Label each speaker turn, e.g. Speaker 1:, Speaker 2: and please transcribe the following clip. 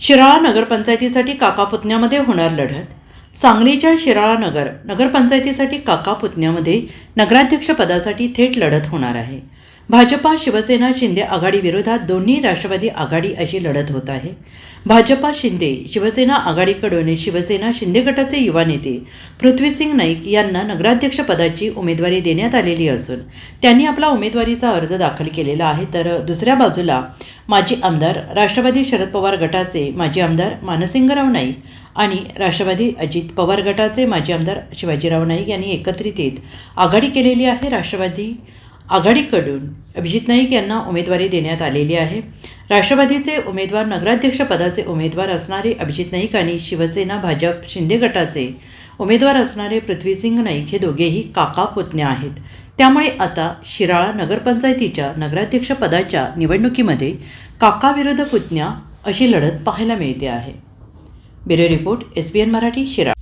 Speaker 1: शिराळा नगरपंचायतीसाठी काका पुतण्यामध्ये होणार लढत. सांगलीच्या शिराळा नगर नगरपंचायतीसाठी काका पुतण्यामध्ये नगराध्यक्षपदासाठी थेट लढत होणार आहे. भाजपा शिवसेना शिंदे आघाडीविरोधात दोन्ही राष्ट्रवादी आघाडी अशी लढत होत आहे. भाजपा शिंदे शिवसेना आघाडीकडून शिवसेना शिंदे गटाचे युवा नेते पृथ्वीसिंग नाईक यांना नगराध्यक्षपदाची उमेदवारी देण्यात आलेली असून त्यांनी आपला उमेदवारीचा अर्ज दाखल केलेला आहे. तर दुसऱ्या बाजूला माजी आमदार राष्ट्रवादी शरद पवार गटाचे माजी आमदार मानसिंगराव नाईक आणि राष्ट्रवादी अजित पवार गटाचे माजी आमदार शिवाजीराव नाईक यांनी एकत्रित येत आघाडी केलेली आहे राष्ट्रवादी आघाडीकडून अभिजित नाईक यांना उमेदवारी देण्यात आलेली आहे. राष्ट्रवादीचे उमेदवार नगराध्यक्षपदाचे उमेदवार असणारे अभिजित नाईक आणि शिवसेना भाजप शिंदे गटाचे उमेदवार असणारे पृथ्वीसिंग नाईक हे दोघेही काका पुतण्या आहेत. त्यामुळे आता शिराळा नगरपंचायतीच्या नगराध्यक्षपदाच्या निवडणुकीमध्ये काकाविरुद्ध पुतण्या अशी लढत पाहायला मिळते आहे. Bureau report S B N Marathi Shirala.